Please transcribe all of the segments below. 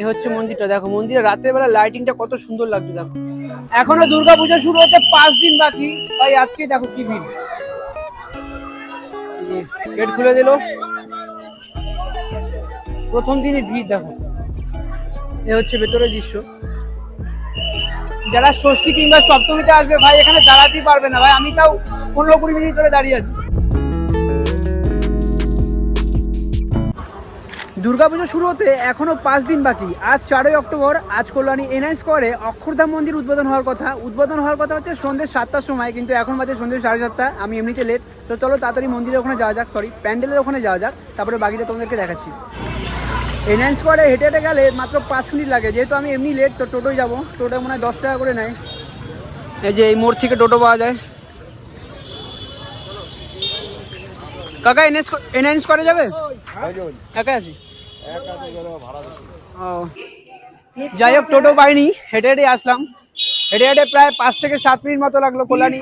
এ হচ্ছে মন্দিরটা, দেখো মন্দিরে রাতের বেলা লাইটিংটা কত সুন্দর লাগছে, দেখো। এখনও দুর্গাপূজা শুরু হতে পাঁচ দিন বাকি ভাই আজকে দেখো কি ভিড়। গেট খুলে দিল। প্রথম দিনই ভিড়, দেখো। এ হচ্ছে ভেতরের দৃশ্য। যারা ষষ্ঠী কিংবা সপ্তমীতে আসবে, ভাই, এখানে দাঁড়াতেই পারবে না, ভাই, আমি তাও পনেরো কুড়ি মিনিট ধরে দাঁড়িয়ে আছি। দুর্গাপুজো শুরু হতে এখনও পাঁচ দিন বাকি। আজ চারই অক্টোবর আজ কল্যাণী এনআই স্কোয়ারে অক্ষরধাম মন্দির উদ্বোধন হওয়ার কথা। উদ্বোধন হওয়ার কথা হচ্ছে সন্ধ্যে সাতটার সময় কিন্তু এখন বাজে সন্ধ্যে সাড়ে সাতটা। আমি এমনিতে লেট তো চলো তাড়াতাড়ি মন্দিরের ওখানে যাওয়া যাক সরি প্যান্ডেলের ওখানে যাওয়া যাক তারপরে বাকিটা তোমাদেরকে দেখাচ্ছি। এনআই স্কোয়ারে হেঁটে হেঁটে গেলে মাত্র পাঁচ মিনিট লাগে। যেহেতু আমি এমনি লেট তো টোটোয় যাব। টোটো মনে হয় দশ টাকা করে নেয়। এই যে এই মোড় থেকে টোটো পাওয়া যায়। কাকা এনএস এনআই স্কোয়ারে যাবে? একা আছি যাই হোক, টোটো পাইনি হেঁটে হেঁটে আসলাম। হেঁটে হেঁটে প্রায় পাঁচ থেকে সাত মিনিট মতো লাগল কল্যাণী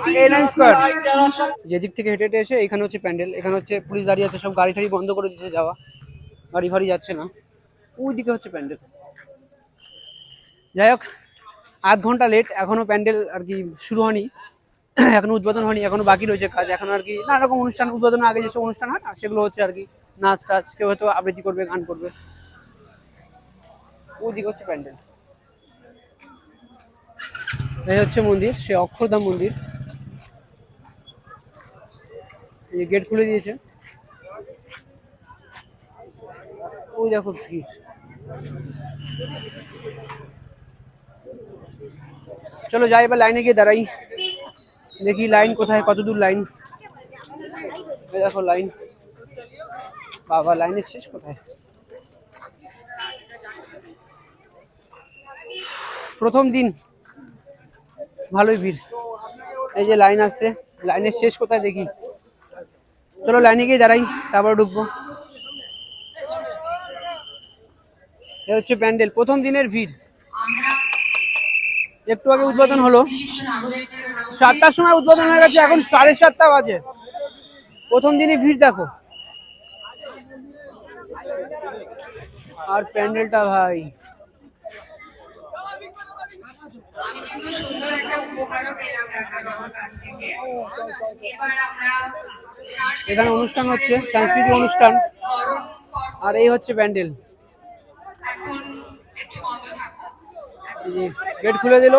যেদিক থেকে হেঁটে হেঁটে এসে এখানে হচ্ছে প্যান্ডেল, এখানে হচ্ছে পুলিশ দাঁড়িয়ে আছে, সব গাড়ি টাড়ি বন্ধ করে দিচ্ছে যাওয়া। গাড়ি ফাড়ি যাচ্ছে না। ওই দিকে হচ্ছে প্যান্ডেল। যাই হোক, আধ ঘণ্টা লেট এখনও প্যান্ডেল আর কি শুরু হয়নি। এখনও উদ্বোধন হয়নি, এখনও বাকি রয়েছে কাজ। এখন আর কি নানা রকম অনুষ্ঠান, উদ্বোধনের আগে যেসব অনুষ্ঠান হয় সেগুলো হচ্ছে আর কি নাচ টাচ, কেউ হয়তো আবৃত্তি করবে, গান করবে। ওদিকে হচ্ছে প্যান্ডেল। এই হচ্ছে মন্দির, সে অক্ষরধাম মন্দির। এই গেট খুলে দিয়েছে। ওই দেখো ভিড়। চলো যাই, এবার লাইনে গিয়ে দাঁড়াই। দেখি লাইন কোথায় কত দূর লাইন দেখো লাইন। বাবা লাইনের শেষ কোথায়? প্রথম দিন। ভালোই ভিড়। এই যে লাইন আসছে লাইনের শেষ কোথায় দেখি? চলো লাইনে গিয়ে দাঁড়াই, তারপর ঢুকবো। এ হচ্ছে প্যান্ডেল, প্রথম দিনের ভিড়। একটু আগে উদ্বোধন হলো। সাতটার সময় উদ্বোধন হয়ে গেছে, এখন সাড়ে সাতটা বাজে। প্রথম দিনই ভিড় দেখো। আর প্যান্ডেলটা ভাই। এখানে অনুষ্ঠান হচ্ছে, সাংস্কৃতিক অনুষ্ঠান। আর এই হচ্ছে প্যান্ডেল। গেট খুলে দিল।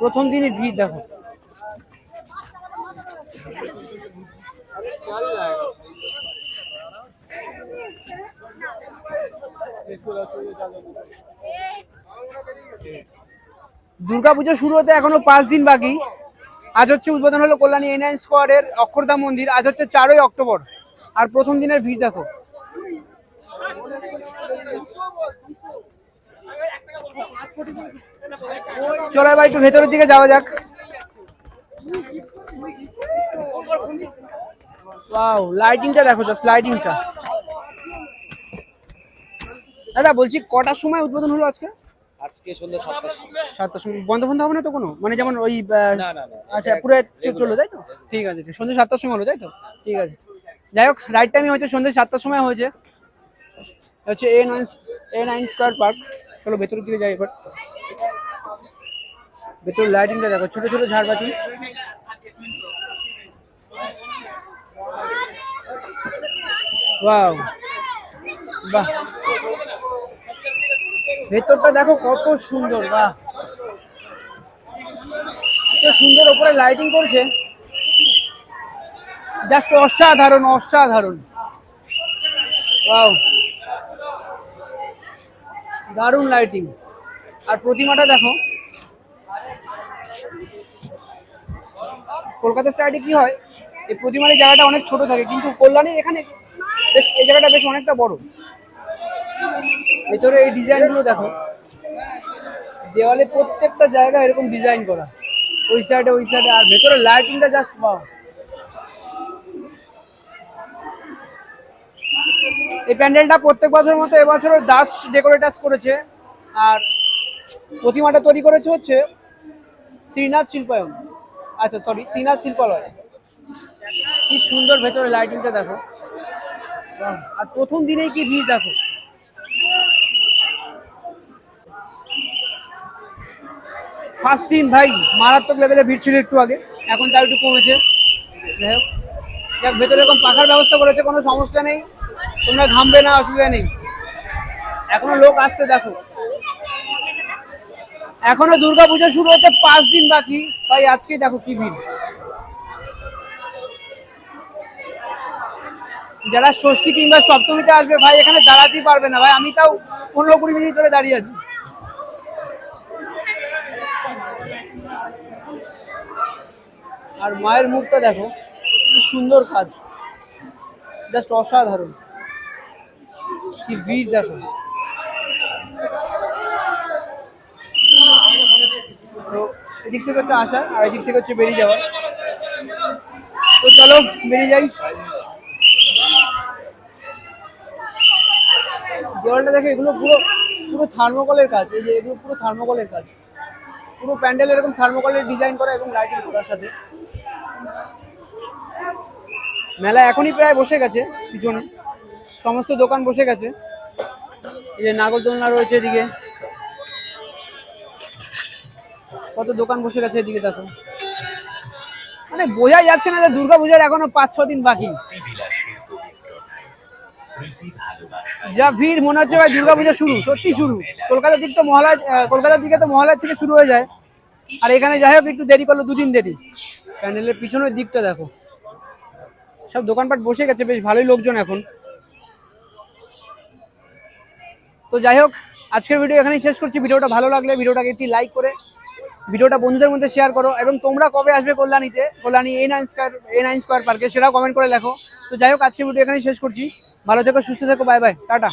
প্রথম দিনই ভিড়, দেখো। দুর্গাপুজো শুরু হতে এখনও পাঁচ দিন বাকি। আজ হচ্ছে উদ্বোধন হলো কল্যাণী এনআইন স্কোয়ারের অক্ষরধাম মন্দির। আজ হচ্ছে চারই অক্টোবর। আর প্রথম দিনের ভিড় দেখো। চলো এবার একটু ভেতরের দিকে যাওয়া যাক। লাইটিংটা দেখো জাস্ট লাইটিংটা দাদা বলছি কটার সময় উদ্বোধন হলো আজকে? আজকে সন্ধ্যা সাতটার সময়। সাতটার সময়। বন্ধ বন্ধ হবে না তো কোনো? মানে যেমন ওই। আচ্ছা পুরো। চলল তাই তো? ঠিক আছে সন্ধ্যে সাতটার সময় হলো তাই তো? ঠিক আছে। যাই হোক রাইট টাইমই হচ্ছে সন্ধ্যে সাতটার সময় হয়েছে। হচ্ছে A nine A nine square park চলো ভেতরের দিকে যাই এবার। ভেতর লাইটিংটা দেখো ছোট ছোট ঝাড়বাতি। ওয়াও বাহ। ভেতরটা দেখো কত সুন্দর, বাহ। এত সুন্দর ওপরে লাইটিং করেছে। জাস্ট অসাধারণ অসাধারণ। দারুণ লাইটিং আর প্রতিমাটা দেখো। কলকাতার সাইডে কি হয়? এই প্রতিমার জায়গাটা অনেক ছোট থাকে, কিন্তু কল্যাণীর এখানে বেশ, এই জায়গাটা বেশ অনেকটা বড়। ভেতরে এই ডিজাইনগুলো দেখো। দেওয়ালে প্রত্যেকটা জায়গা এরকম ডিজাইন করা। ওই সাইডে ওই সাইডে আর ভেতরে লাইটিংটা জাস্ট পাও এই প্যান্ডেলটা প্রত্যেক বছরের মতো এবছরও দাস ডেকোরেটার্স করেছে। আর প্রতিমাটা তৈরি করেছে হচ্ছে ত্রিনাথ শিল্পায়ন। আচ্ছা সরি ত্রিনাথ শিল্পালয়। কি সুন্দর ভেতরে লাইটিংটা দেখো। আর প্রথম দিনেই কি ভিড় দেখো। ফার্স্ট দিন ভাই, মারাত্মক লেভেলে ভিড় ছিল একটু আগে, এখন তার একটু কমেছে। যাই হোক, যাক, ভেতরে এরকম পাখার ব্যবস্থা করেছে, কোনো সমস্যা নেই, তোমরা ঘামবে না, অসুবিধা নেই। এখনও লোক আসতে দেখো। এখনও দুর্গা পুজো শুরু হতে পাঁচ দিন বাকি ভাই আজকে দেখো কি ভিড়। যারা ষষ্ঠী কিংবা সপ্তমীতে আসবে, ভাই, এখানে দাঁড়াতেই পারবে না, ভাই, আমি তাও পনেরো কুড়ি মিনিট ধরে দাঁড়িয়ে আছি। আর মায়ের মুখটা দেখো, কি সুন্দর কাজ। জাস্ট অসাধারণ। কি ভিড় দেখো। তো এদিক থেকে হচ্ছে আসার, আর এদিক থেকে হচ্ছে বেরিয়ে যাওয়া তো চলো, বেরিয়ে যাই। দেওয়ালটা দেখো, এগুলো পুরো পুরো থার্মোকলের কাজ। এই যে এগুলো পুরো থার্মোকলের কাজ। পুরো প্যান্ডেল এরকম থার্মোকলের ডিজাইন করা এবং লাইটিং করার সাথে। মেলা এখনই প্রায় বসে গেছে পিছনে। সমস্ত দোকান বসে গেছে। এই যে নাগরদোলনা রয়েছে এদিকে। কত দোকান বসে গেছে এদিকে দেখো। মানে বোঝাই যাচ্ছে না যে দুর্গা পূজার এখনও পাঁচ ছ দিন বাকি। যা ভিড়, মনে হচ্ছে ভাই দুর্গা পূজা শুরু, সত্যি শুরু। কলকাতার দিক তো মহালয় কলকাতার দিকে তো মহালয় থেকে শুরু হয়ে যায়। আর এখানে যাই হোক, একটু দেরি করল, দুদিন দেরি। প্যান্ডেলের পিছনের দিকটা দেখো। সব দোকানপাট বসে গেছে, বেশ ভালোই লোকজন এখন। তো যাই হোক, আজকের ভিডিও এখানেই শেষ করছি। ভিডিওটা ভালো লাগলে ভিডিওটাকে একটি লাইক করে, ভিডিওটা বন্ধুদের মধ্যে শেয়ার করো এবং তোমরা কবে আসবে কল্যাণীতে? Kalyani A nine square A nine square পার্কে সেটাও কমেন্ট করে লেখো। তো যাই হোক, আজকের ভিডিও এখানেই শেষ করছি। ভালো থেকো সুস্থ থেকো বাই বাই টাটা।